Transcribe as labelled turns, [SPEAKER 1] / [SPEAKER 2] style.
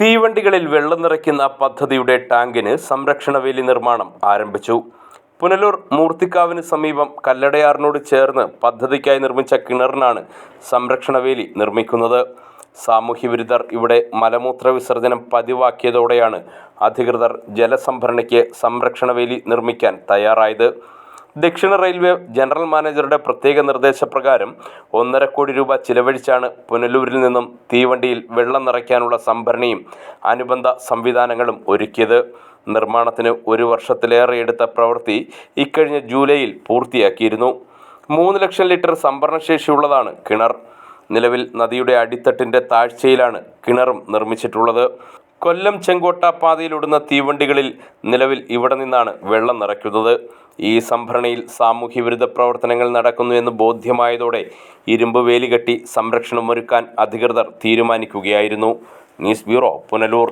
[SPEAKER 1] തീവണ്ടികളിൽ വെള്ളം നിറയ്ക്കുന്ന പദ്ധതിയുടെ ടാങ്കിന് സംരക്ഷണ വേലി നിർമ്മാണം ആരംഭിച്ചു. പുനലൂർ മൂർത്തിക്കാവിന് സമീപം കല്ലടയാറിനോട് ചേർന്ന് പദ്ധതിക്കായി നിർമ്മിച്ച കിണറിനാണ് സംരക്ഷണ വേലി നിർമ്മിക്കുന്നത്. സാമൂഹ്യവിരുദ്ധർ ഇവിടെ മലമൂത്ര വിസർജനം പതിവാക്കിയതോടെയാണ് അധികൃതർ ജലസംഭരണിക്ക് സംരക്ഷണ വേലി നിർമ്മിക്കാൻ തയ്യാറായത്. ദക്ഷിണ റെയിൽവേ ജനറൽ മാനേജറുടെ പ്രത്യേക നിർദ്ദേശപ്രകാരം ഒന്നര കോടി രൂപ ചിലവഴിച്ചാണ് പുനലൂരിൽ നിന്നും തീവണ്ടിയിൽ വെള്ളം നിറയ്ക്കാനുള്ള സംഭരണിയും അനുബന്ധ സംവിധാനങ്ങളും ഒരുക്കിയത്. നിർമ്മാണത്തിന് ഒരു വർഷത്തിലേറെ എടുത്ത പ്രവൃത്തി ഇക്കഴിഞ്ഞ ജൂലൈയിൽ പൂർത്തിയാക്കിയിരുന്നു. മൂന്ന് ലക്ഷം ലിറ്റർ സംഭരണശേഷിയുള്ളതാണ് കിണർ. നിലവിൽ നദിയുടെ അടിത്തട്ടിന്റെ താഴ്ചയിലാണ് കിണറും നിർമ്മിച്ചിട്ടുള്ളത്. കൊല്ലം ചെങ്കോട്ട പാതയിലൂടുന്ന തീവണ്ടികളിൽ നിലവിൽ ഇവിടെ നിന്നാണ് വെള്ളം നിറയ്ക്കുന്നത്. ഈ സംഭരണിയിൽ സാമൂഹ്യ വിരുദ്ധ പ്രവർത്തനങ്ങൾ നടക്കുന്നു എന്ന് ബോധ്യമായതോടെ ഇരുമ്പ് വേലി കെട്ടി സംരക്ഷണമൊരുക്കാൻ അധികൃതർ തീരുമാനിക്കുകയായിരുന്നു. News bureau Punalur.